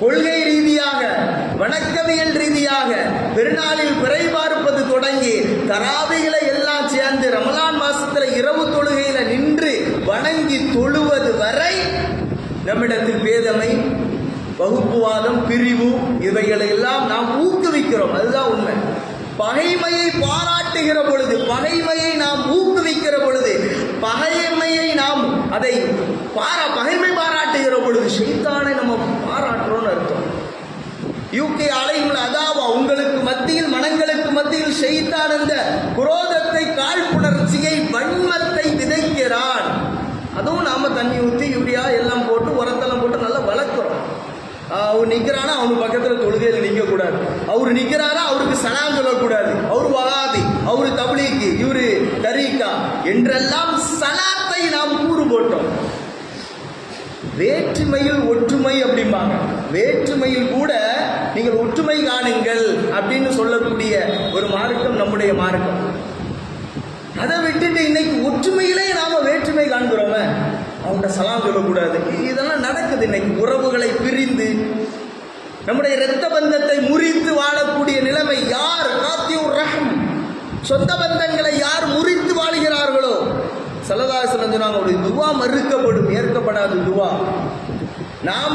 கொள்கை ரீதியாக வணக்கவியல் ரீதியாக பெருநாளில் பிறை பார்ப்பது தொடங்கி தராவிகளை எல்லாம் சேர்ந்து ரமலான் மாசத்துல இரவு தொழுகையில நின்று வணங்கி தொழுவது வரை நம்மிடத்தில் பேதமை வகுப்புவாதம் பிரிவு இவைகளை எல்லாம் நாம் ஊக்குவிக்கிறோம். அதுதான் உண்மை. பகைமையை பாராட்டுகிற பொழுது பகைமையை நாம் ஊக்குவிக்கிற பொழுது பகைமையை நாம் அதை பாரா பகைமை பாரா பொழுது ஷைத்தானை நம்ம பாராட்டுறோம்னு அர்த்தம். யூகே அலைகள் அதாவா உங்களுக்கு மத்தியில் மனங்களுக்கு மத்தியில் ஷைத்தான் அந்த குரோதத்தை காழ்ப்புணர்ச்சியை வன்மத்தை விதைக்கிறான். அதுவும் நாம தண்ணி ஊற்றி யூரியா எல்லாம் போட்டு உரத்தெல்லாம் போட்டு நல்லா வளர்க்குறோம். அவர் நிற்கிறானா அவனுக்கு பக்கத்தில் தொழுகையில் நிற்கக்கூடாது அவர் நிற்கிறாரா அவருக்கு சலாம் சொல்லக்கூடாது. அவர் வகாதி அவர் தபிலீக்கு இவரு தரீக்கா என்றெல்லாம் சலாத்தை நாம் கூறு போட்டோம். வேற்றுமையில் ஒற்றுமை அப்படிம்பாங்க. வேற்றுமையில் கூட நீங்கள் ஒற்றுமை காணுங்கள் அப்படின்னு சொல்லக்கூடிய ஒரு மார்க்கம் நம்முடைய மார்க்கம். அதை விட்டுட்டு இன்னைக்கு ஒற்றுமையிலே நாம வேற்றுமை காண்கிறோமே. அவங்கள்ட்ட சலாம் சொல்லக்கூடாது. இதெல்லாம் நடக்குது இன்னைக்கு. உறவுகளை பிரிந்து நம்முடைய இரத்த பந்தத்தை முறித்து வாழக்கூடிய நிலைமை யார்? காத்தியூர் ரஹம். சொந்த பந்தங்களை யார் முறித்து வாழுகிறார்களோ சொன்னாங்க அவருடைய துவா மறுக்கப்படும் ஏற்கப்படாத துவா. நாம